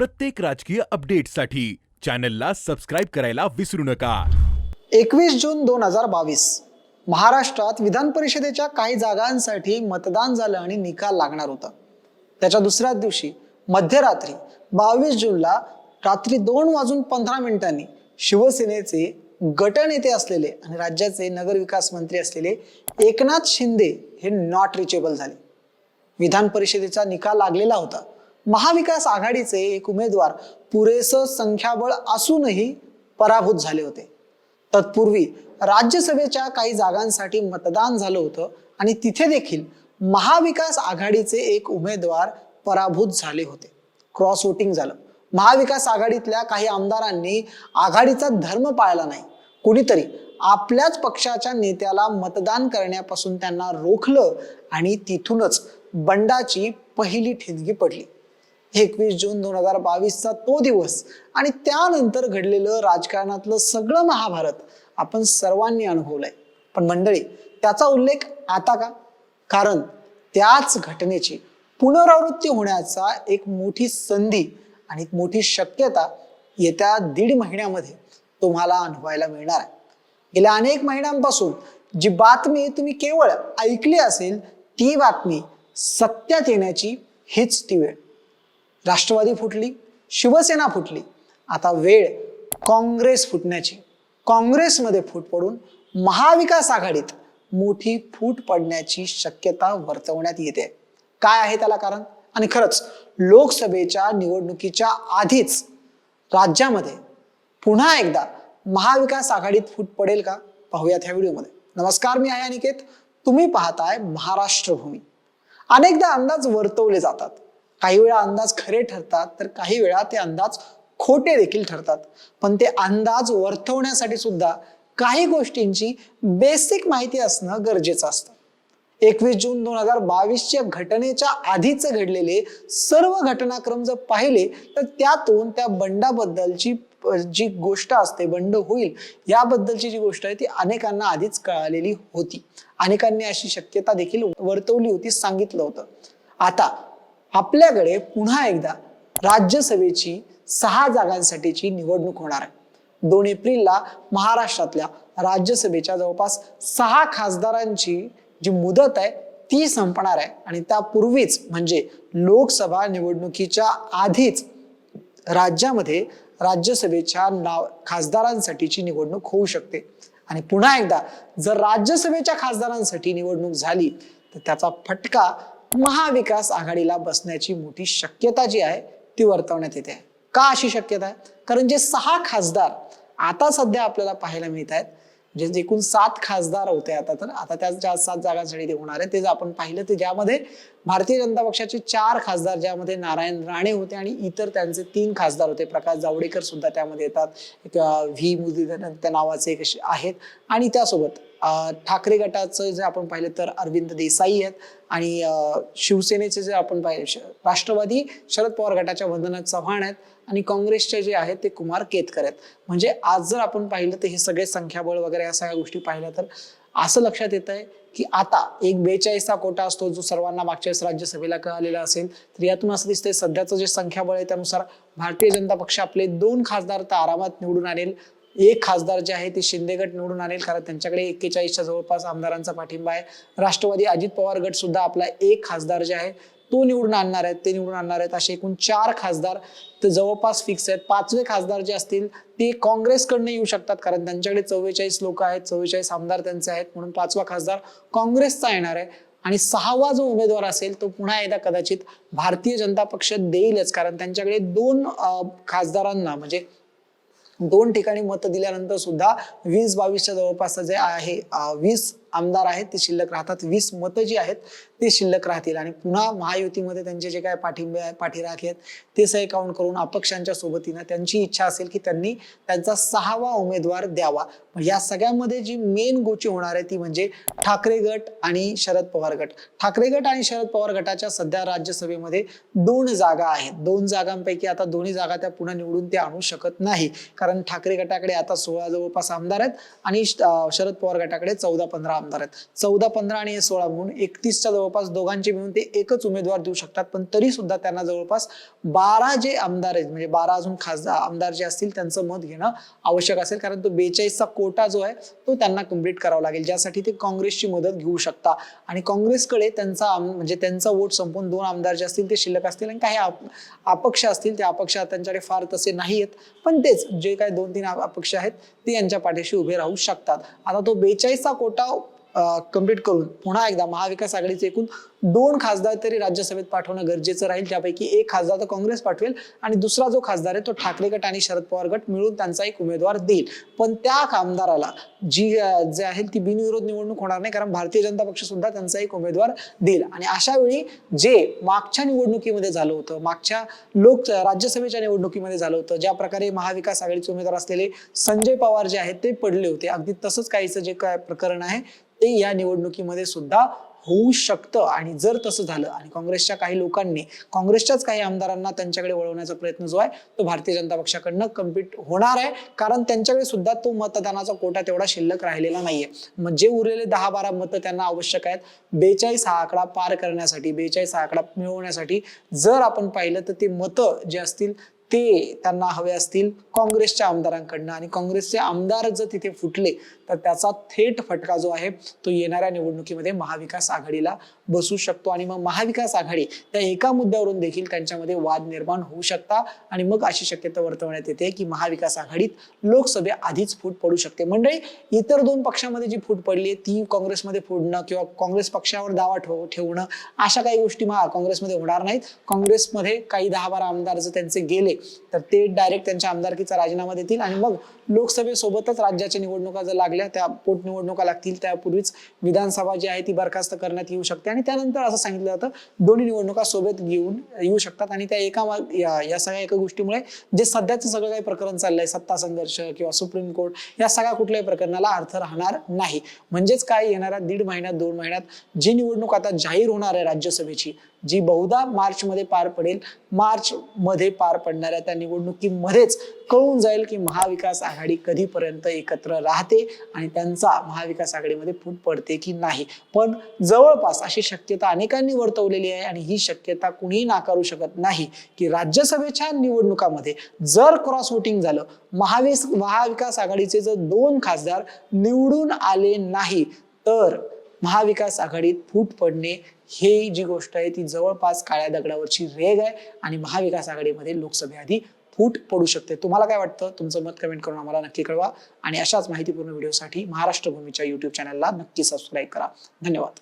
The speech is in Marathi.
प्रत्येक राजकीय अपडेटसाठी चॅनलला सबस्क्राईब करायला विसरू नका. एकवीस जून दोन हजार बावीस. महाराष्ट्रात विधान परिषदेच्या काही जागांसाठी मतदान झालं आणि निकाल लागणार होता. त्याच्या दुसऱ्याच दिवशी मध्यरात्री बावीस जूनला रात्री दोन वाजून पंधरा मिनिटांनी शिवसेनेचे गटनेते असलेले आणि राज्याचे नगरविकास मंत्री असलेले एकनाथ शिंदे हे नॉट रिचेबल झाले. विधान परिषदेचा निकाल लागलेला होता. महाविकास आघाडीचे एक उमेदवार पुरेसं संख्याबळ असूनही पराभूत झाले होते. तत्पूर्वी राज्यसभेच्या काही जागांसाठी मतदान झालं होतं आणि तिथे देखील महाविकास आघाडीचे एक उमेदवार पराभूत झाले होते. क्रॉस वोटिंग झालं. महाविकास आघाडीतल्या काही आमदारांनी आघाडीचा धर्म पाळला नाही. कुणीतरी आपल्याच पक्षाच्या नेत्याला मतदान करण्यापासून त्यांना रोखलं आणि तिथूनच बंडाची पहिली ठिणगी पडली. एकवीस जून दोन हजार बावीसचा तो दिवस. आणि त्यानंतर घडलेलं राजकारणातलं सगळं महाभारत आपण सर्वांनी अनुभवलंय. पण मंडळी त्याचा उल्लेख आता का? कारण त्याच घटनेची पुनरावृत्ती होण्याचा एक मोठी संधी आणि एक मोठी शक्यता येत्या दीड महिन्यामध्ये तुम्हाला अनुभवायला मिळणार आहे. गेल्या अनेक महिन्यांपासून जी बातमी तुम्ही केवळ ऐकली असेल ती बातमी सत्यात येण्याची हीच ती वेळ. राष्ट्रवादी फुटली शिवसेना फुटली. आता वेळ काँग्रेस फुटण्याची. काँग्रेसमध्ये फूट पडून महाविकास आघाडीत मोठी फूट पडण्याची शक्यता वर्तवण्यात येते. काय आहे त्याला कारण? आणि खरंच लोकसभेच्या निवडणुकीच्या आधीच राज्यामध्ये पुन्हा एकदा महाविकास आघाडीत फूट पडेल का? पाहूयात ह्या व्हिडिओमध्ये. नमस्कार मी आहे अनिकेत. तुम्ही पाहताय महाराष्ट्र भूमी अनेकदा अंदाज वर्तवले जातात. काही वेळा अंदाज खरे ठरतात तर काही वेळा ते अंदाज खोटे देखील ठरतात. पण ते अंदाज वर्तवण्यासाठी सुद्धा काही गोष्टींची बेसिक माहिती असणं गरजेचं असतं. एकवीस जून दोन हजार बावीसच्या घटनेच्या आधीच घडलेले सर्व घटनाक्रम जर पाहिले तर त्यातून त्या बंडाबद्दलची जी गोष्ट असते बंड होईल याबद्दलची जी गोष्ट आहे ती अनेकांना आधीच कळालेली होती. अनेकांनी अशी शक्यता देखील वर्तवली होती सांगितलं होतं. आता आपल्याकडे पुन्हा एकदा राज्यसभेची सहा जागांसाठीची निवडणूक होणार आहे. दोन एप्रिलला महाराष्ट्रातल्या राज्यसभेच्या जवळपास सहा खासदारांची जी मुदत आहे ती संपणार आहे. आणि त्यापूर्वीच म्हणजे लोकसभा निवडणुकीच्या आधीच राज्यामध्ये राज्यसभेच्या नाव खासदारांसाठीची निवडणूक होऊ शकते. आणि पुन्हा एकदा जर राज्यसभेच्या खासदारांसाठी निवडणूक झाली तर त्याचा फटका महाविकास आघाडीला बसण्याची मोठी शक्यता जी आहे ती वर्तवण्यात येते. का अशी शक्यता आहे? कारण जे सहा खासदार आता सध्या आपल्याला पाहायला मिळत आहेत म्हणजे ज्यांचे एकूण सात खासदार होते आता तर आता त्या ज्या सात जागांसाठी ते होणार आहे ते आपण पाहिलं ते ज्यामध्ये भारतीय जनता पक्षाचे चार खासदार ज्यामध्ये नारायण राणे होते आणि इतर त्यांचे तीन खासदार होते. प्रकाश जावडेकर सुद्धा त्यामध्ये येतात. एक व्ही. मुरलीधरन त्या नावाचे एक असे आहेत. आणि त्यासोबत ठाकरे गटाचं जर आपण पाहिलं तर अरविंद देसाई आहेत. आणि शिवसेनेचे जे आपण पाहिले राष्ट्रवादी शरद पवार गटाच्या वंदना चव्हाण आहेत. आणि काँग्रेसचे जे आहेत ते कुमार केतकर आहेत. म्हणजे आज जर आपण पाहिलं तर हे सगळे संख्याबळ वगैरे या सगळ्या गोष्टी पाहिल्या तर असं लक्षात येत आहे की आता एक बेचाळीसचा कोटा असतो जो सर्वांना मागच्या वेळेस राज्यसभेला कळालेला असेल तर यातून असं दिसतंय सध्याचं जे संख्याबळ आहे त्यानुसार भारतीय जनता पक्ष आपले दोन खासदार तर आरामात निवडून आणेल. एक खासदार जे आहे ते शिंदे गट निवडून आणेल कारण त्यांच्याकडे एक्केचाळीसच्या जवळपास आमदारांचा पाठिंबा आहे. राष्ट्रवादी अजित पवार गट सुद्धा आपला एक खासदार जे आहे तो निवडून आणणार आहेत ते निवडून आणणार आहेत असे एकूण चार खासदार. तर जवळपास फिक्स आहेत. पाचवे खासदार जे असतील ते काँग्रेसकडनं येऊ शकतात कारण त्यांच्याकडे चव्वेचाळीस लोक आहेत चव्वेचाळीस आमदार त्यांचे आहेत. म्हणून पाचवा खासदार काँग्रेसचा येणार आहे. आणि सहावा जो उमेदवार असेल तो पुन्हा एकदा कदाचित भारतीय जनता पक्ष देईलच. कारण त्यांच्याकडे दोन खासदारांना म्हणजे दोन ठिकाणी मत दिल्यानंतर सुद्धा वीस बावीसच्या जवळपास जे आहे वीस आमदार आहेत ते शिल्लक राहतात. वीस मतं जी आहेत ते शिल्लक राहतील. आणि पुन्हा महायुतीमध्ये त्यांचे जे काय पाठिंबे आहे पाठीराखे आहेत ते सही काउंट करून अपक्षांच्या सोबतीनं त्यांची इच्छा असेल की त्यांनी त्यांचा सहावा उमेदवार द्यावा. या सगळ्यामध्ये जी मेन गोची होणार आहे ती म्हणजे ठाकरे गट आणि शरद पवार गट. ठाकरे गट आणि शरद पवार गटाच्या सध्या राज्यसभेमध्ये दोन जागा आहेत. दोन जागांपैकी आता दोन्ही जागा त्या पुन्हा निवडून ते आणू शकत नाही. कारण ठाकरे गटाकडे आता सोळा जवळपास आमदार आहेत आणि शरद पवार गटाकडे चौदा पंधरा आमदार आहेत. चौदा पंधरा आणि सोळा म्हणून एकतीसच्या जवळ जवळपास दोघांचे मिळून ते एकच उमेदवार देऊ शकतात. पण तरी सुद्धा त्यांना जवळपास बारा जे आमदार आहेत म्हणजे बारा अजून खासदार आमदार जे असतील त्यांचं मत घेणं आवश्यक असेल. कारण तो बेचाळीसचा कोटा जो आहे तो त्यांना कंप्लीट करावा लागेल ज्यासाठी ते काँग्रेसची मदत घेऊ शकता. आणि काँग्रेसकडे त्यांचा आम- म्हणजे त्यांचा वोट संपून दोन आमदार जे असतील ते शिल्लक असतील आणि काही आप- अपक्ष असतील त्या अपक्ष त्यांच्याकडे फार तसे नाही आहेत पण तेच जे काही दोन तीन अपक्ष आहेत ते यांच्या पाठीशी उभे राहू शकतात. आता तो बेचाळीसचा कोटा कंप्लीट करून पुन्हा एकदा महाविकास आघाडीचे एकूण दोन खासदार तरी राज्यसभेत पाठवणं गरजेचं राहील. त्यापैकी एक खासदार तर काँग्रेस पाठवेल आणि दुसरा जो खासदार आहे तो ठाकरे गट आणि शरद पवार गट मिळून त्यांचा एक उमेदवार देईल. पण त्या आमदाराला जी जे आहे ती बिनविरोध निवडणूक होणार नाही कारण भारतीय जनता पक्ष सुद्धा त्यांचा एक उमेदवार देईल. आणि अशा वेळी जे मागच्या निवडणुकीमध्ये झालं होतं मागच्या लोक राज्यसभेच्या निवडणुकीमध्ये झालं होतं ज्या प्रकारे महाविकास आघाडीचे उमेदवार असलेले संजय पवार जे आहेत ते पडले होते. अगदी तसंच काहीचं जे काय प्रकरण आहे ते या निवडणुकीमध्ये सुद्धा होऊ शकतं. आणि जर तसं झालं आणि काँग्रेसच्या काही लोकांनी काँग्रेसच्याच काही आमदारांना त्यांच्याकडे वळवण्याचा प्रयत्न जो आहे तो भारतीय जनता पक्षाकडनं कंप्लीट होणार आहे. कारण त्यांच्याकडे सुद्धा तो मतदानाचा कोटा तेवढा शिल्लक राहिलेला नाहीये. मग जे उरलेले दहा बारा मतं त्यांना आवश्यक आहेत बेचाळीस हा आकडा पार करण्यासाठी बेचाळीस हा आकडा मिळवण्यासाठी जर आपण पाहिलं तर ते मतं जे असतील ते त्यांना हवे असतील काँग्रेसच्या आमदारांकडनं. आणि काँग्रेसचे आमदार जर तिथे फुटले तर त्याचा थेट फटका जो आहे तो येणाऱ्या निवडणुकीमध्ये महाविकास आघाडीला बसू शकतो. आणि मग महाविकास आघाडी त्या एका मुद्द्यावरून देखील त्यांच्यामध्ये वाद निर्माण होऊ शकता. आणि मग अशी शक्यता वर्तवण्यात येते की महाविकास आघाडीत लोकसभे आधीच फूट पडू शकते. मंडळी इतर दोन पक्षामध्ये जी फूट पडली आहे ती काँग्रेसमध्ये फोडणं किंवा काँग्रेस पक्षावर दावा ठेव ठेवणं अशा काही गोष्टी महा काँग्रेसमध्ये होणार नाहीत. काँग्रेसमध्ये काही दहा बारा आमदार जर त्यांचे गेले तर ते डायरेक्ट त्यांच्या आमदारकीचा राजीनामा देतील आणि मग लोकसभेसोबतच राज्याच्या निवडणुका जर लागल्या त्या पोटनिवडणुका लागतील त्यापूर्वीच विधानसभा जी आहे ती बरखास्त करण्यात येऊ शकते. आणि त्यानंतर असं सांगितलं जातं दोन्ही निवडणुका सोबत घेऊन येऊ शकतात. आणि त्या एका या या सगळ्या एका गोष्टीमुळे जे सध्याचं सगळं काही प्रकरण चाललंय सत्ता संघर्ष किंवा सुप्रीम कोर्ट या सगळ्या कुठल्याही प्रकरणाला अर्थ राहणार नाही. म्हणजेच काय येणाऱ्या दीड महिन्यात दोन महिन्यात जी निवडणूक आता जाहीर होणार आहे राज्यसभेची जी बहुधा मार्च मध्ये पार पडेल मार्च मध्ये पार पडणाऱ्या त्या निवडणुकीमध्येच कळून जाईल की महाविकास आघाडी कधीपर्यंत एकत्र राहते आणि त्यांचा महाविकास आघाडीमध्ये फूट पडते की नाही. पण जवळपास अशी शक्यता अनेकांनी वर्तवलेली आहे आणि ही शक्यता कुणीही नाकारू शकत नाही की राज्यसभेच्या निवडणुकामध्ये जर क्रॉस वोटिंग झालं महाविस महाविकास आघाडीचे जर दोन खासदार निवडून आले नाही तर महाविकास आघाडीत फूट पडणे हे जी गोष्ट आहे ती जवळपास काळ्या दगडावरची रेग आहे आणि महाविकास आघाडीमध्ये लोकसभेआधी फूट पडू शकते. तुम्हाला काय वाटतं? तुमचं मत कमेंट करून आम्हाला नक्की कळवा. आणि अशाच माहितीपूर्ण व्हिडिओसाठी महाराष्ट्र भूमीच्या युट्यूब चॅनलला नक्की सबस्क्राईब करा. धन्यवाद.